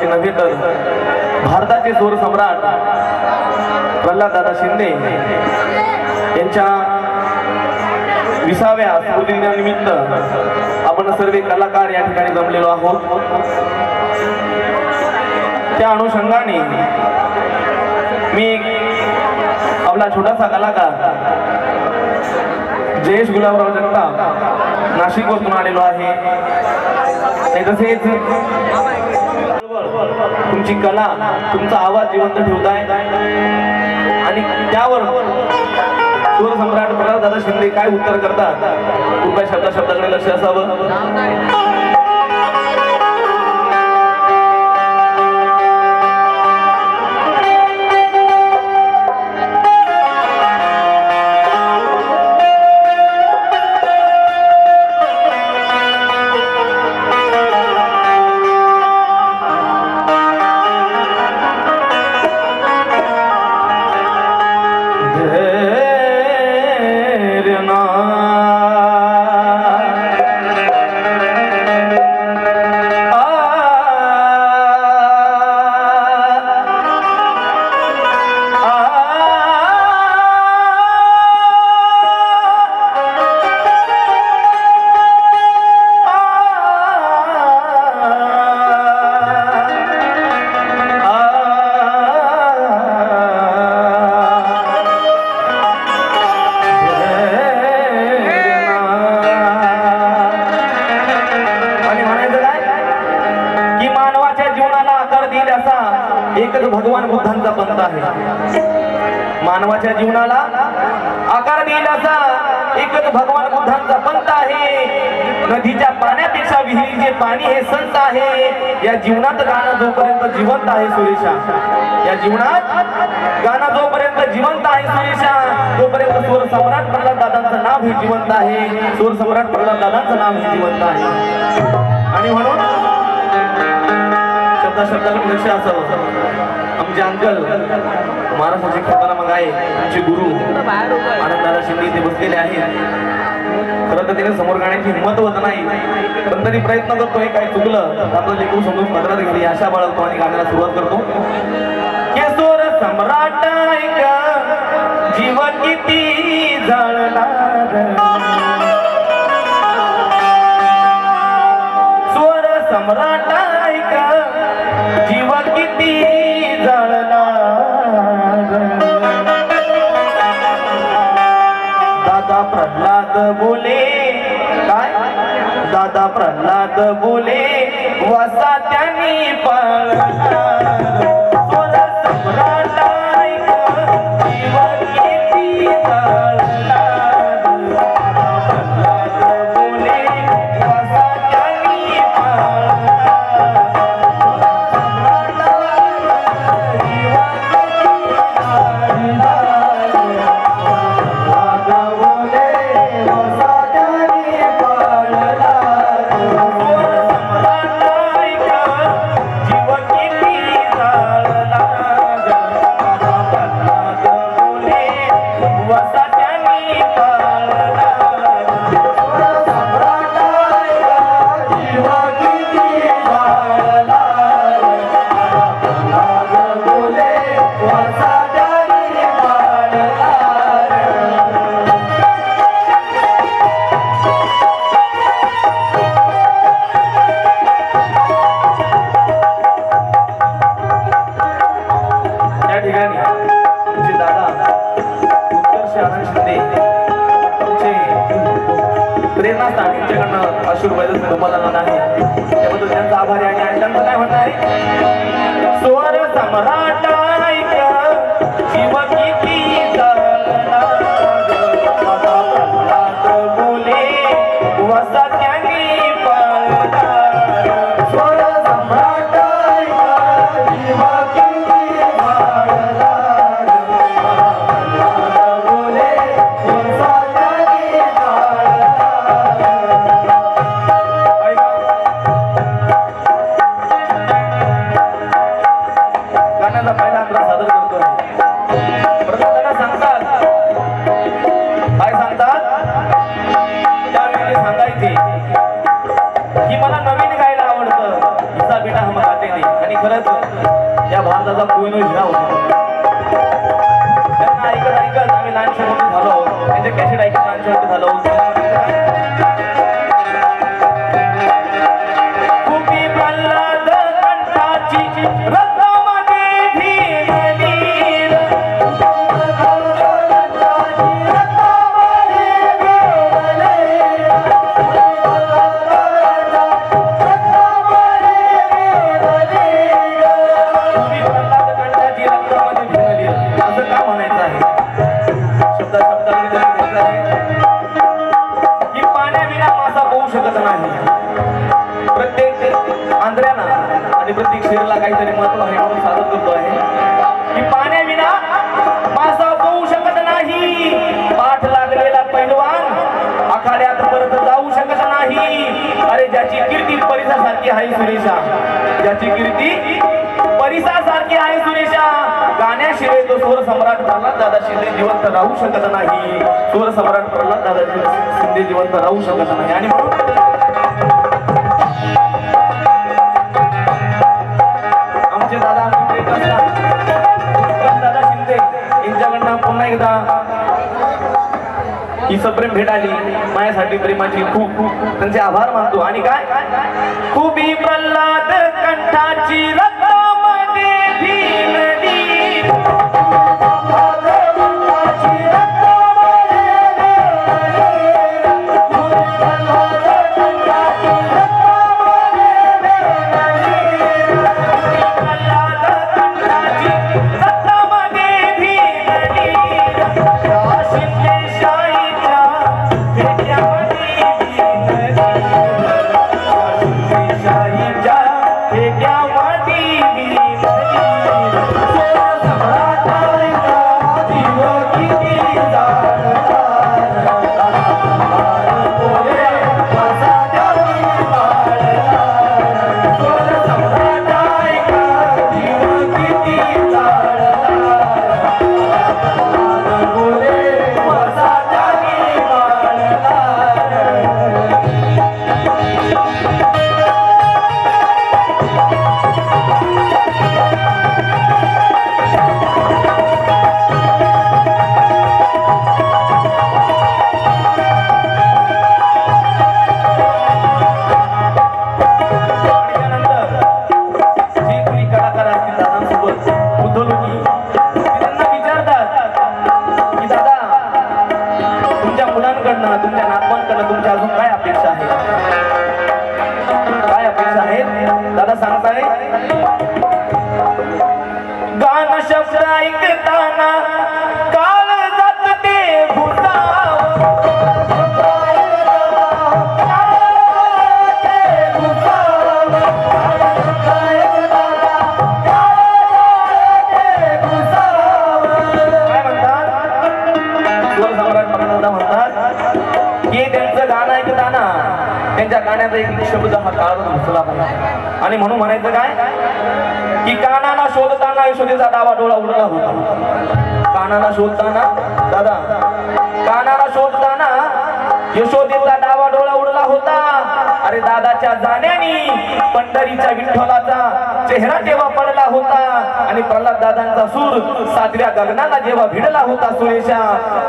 महत्वाची नव्हे तर भारताचे सूर सम्राट प्रल्हाददादा शिंदे यांच्या विसाव्या स्मृतिदिनानिमित्त आपण सर्व कलाकार या ठिकाणी जमलेलो आहोत. त्या अनुषंगाने मी आपला छोटासा कलाकार जयेश गुलाबराव जगताप नाशिकवरून आलेलो आहे. तसेच तुमची कला तुमचा आवाज जिवंत ठेवताय. आणि त्यावर स्वर सम्राट प्रल्हाद दादा शिंदे काय उत्तर करतात? कृपया शब्दा शब्दाकडे लक्ष असावं. एकच भगवान बुद्धांचा पंथ आहे. मानवाच्या जीवनाला आकार देईल असा एकच भगवान बुद्धांचा पंथ आहे. नदीच्या पाण्यापेक्षा विहिरीचे पाणी हे संत आहे. या जीवनात गाणं जोपर्यंत जिवंत आहे सुरेशा. या जीवनात गाणं जोपर्यंत जिवंत आहे सुरेशा तोपर्यंत स्वर सम्राट प्रल्हाद दादांचं नाव हे जिवंत आहे. स्वर सम्राट प्रल्हाद दादांचं नाव हे जिवंत आहे. आणि म्हणून शब्दा शब्दाला लक्ष असावं आमचे अंकल महाराष्ट्राचे ख्याताना मग आहे आमचे गुरु आनंदाला शिंदे इथे बसलेले आहेत. खरं तर तिने समोर गाण्याची हिंमत होत नाही. पण तरी प्रयत्न करतोय काय चुकलं तर आपलं लेखू समजून पदरात घेतली. आशा बाळगतो आणि गाण्याला सुरुवात करतो. के सम्राट प्रल्हाद बोले वसा त्यांनी पळणार ठिकाणी तुमचे दादा उत्कर्ष आनंद शिंदे तुमचे प्रेरणा त्यांच्याकडनं आशीर्वाद तुम्हाला नाही त्याबद्दल त्यांचा आभारी आणि त्यांचं काय म्हणणार आहे? स्वर सम्राट जीवन गीत माझा कोयनो हिरा होता. त्यांना ऐकत ऐकत आम्ही लहानशा मोठे झालो आहोत. त्यांचे कॅसेट ऐकत लहानशा मोठे झालो आहोत. काहीतरी महत्त्व आहे म्हणून सादर करतो आहे. की पाण्याविना मासा पोहू शकत नाही. पाठ लागलेला पैलवान आखाड्यात परत जाऊ शकत नाही. अरे ज्याची कीर्ती परिसासारखी आहे सुरेशा. ज्याची कीर्ती परिसासारखी आहे सुरेशा. गाण्याशिवाय तो स्वर सम्राट प्रल्हाद दादा शिंदे जिवंत राहू शकत नाही. स्वर सम्राट प्रल्हाद दादा शिंदे जिवंत राहू शकत नाही. आणि म्हणून एकदा ही सप्रेम भेट आली. माझ्यासाठी प्रेमाची खूप खूप त्यांचे आभार मानतो. आणि काय? खूपी प्रल्हाद कंठाची दादा सांगताय? गाणं शब्द ऐकताना सुद्धा हा काळ घुसला आणि म्हणून म्हणायचं काय? की कानाला शोधताना यशोदेचा डावा डोळा उडला होता. कानाला शोधताना दादा कानाला शोधताना यशोदेचा डावा डोळा उडला होता. अरे दादाच्या जाण्याने पंढरीच्या विठ्ठलाचा चेहरा जेव्हा पडला होता आणि प्रल्हाद दादांचा सूर सातव्या गगनाला जेव्हा भिडला होता सुरेशा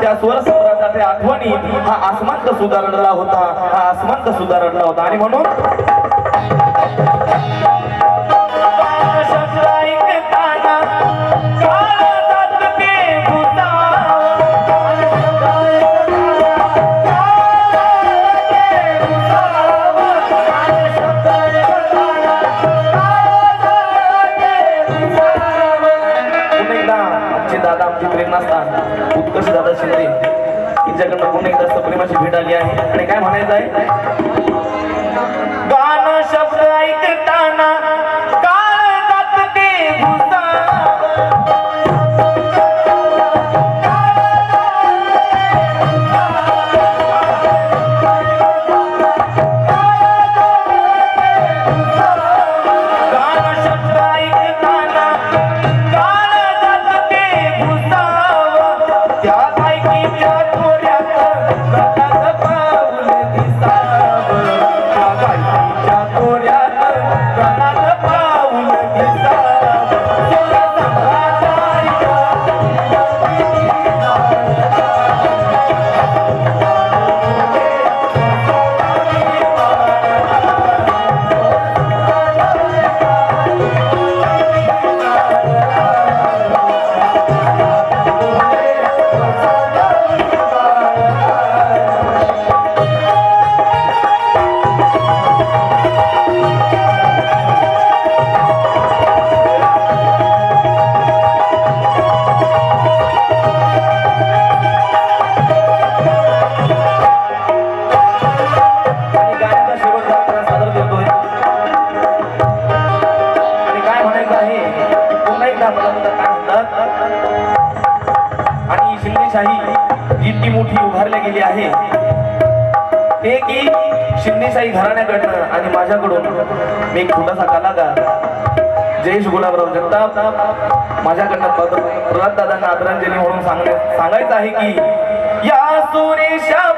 त्या स्वर सम्राटाच्या आठवणी हा आसमंत सुधारणला होता हा आसमंत सुधारणला होता. आणि म्हणून शिंदेशाही घराण्याकडनं आणि माझ्याकडून मी एक छोटासा कलाकार जयेश गुलाबराव जगताप माझ्याकडनं पद प्रल्हाद दादांना आदरांजली म्हणून सांगण्या सांगायचं आहे की या सुरेशा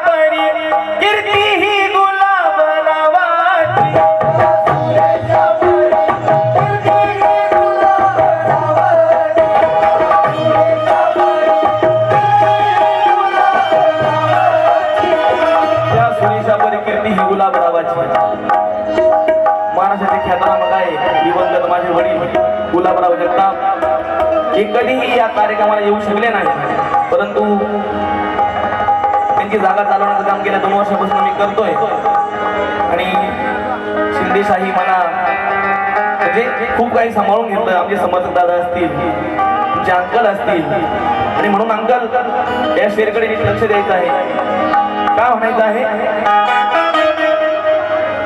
ही गुलाबरावाची महाराष्ट्राचे ख्यातनाम काय दिवंगत माझे वडील गुलाबराव जगताप हे कधीही या कार्यक्रमाला येऊ शकले नाही. परंतु त्यांची जागा चालवण्याचं काम गेल्या दोन वर्षापासून मी करतोय. आणि शिंदेशाही म्हणा म्हणजे खूप काही सांभाळून घेतलं. आमचे समर्थक दादा असतील आमचे अंकल असतील. आणि म्हणून अंकल या शेरकडे लक्ष द्यायचं आहे. का म्हणायचं आहे?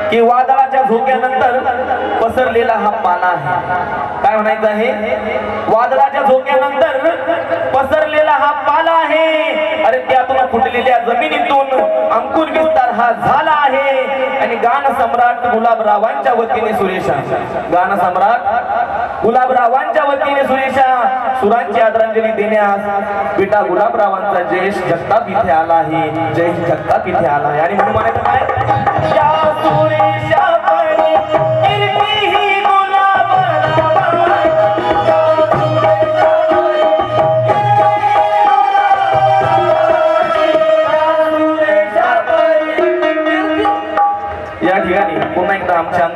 की वादळाच्या झोक्यानंतर पसरलेला हा पाला आहे. काय म्हणायचं आहे? वादळाच्या झोक्यानंतर पसरलेला हा पाला आहे. अरे त्यातून फुटलेल्या जमिनीतून अंकुर विस्तार हा झाला आहे. आणि गान सम्राट गुलाबरावांच्या वतीने सुरेशा. गान सम्राट गुलाबरावांच्या वतीने सुरेशा. सुरांची आदरांजली देण्यास बेटा गुलाबरावांचा जयेश जगताप इथे आला आहे. जयेश जगताप इथे आला आहे. आणि म्हणून म्हणायचं काय?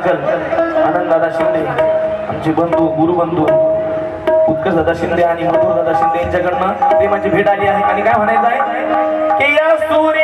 अंकल आनंददादा शिंदे. आमचे बंधू गुरुबंधू उत्कर्ष दादा शिंदे आणि मधुर दादा शिंदे यांच्याकडनं प्रेमाची भेट आली आहे. आणि काय म्हणायचं आहे? की या सूर्य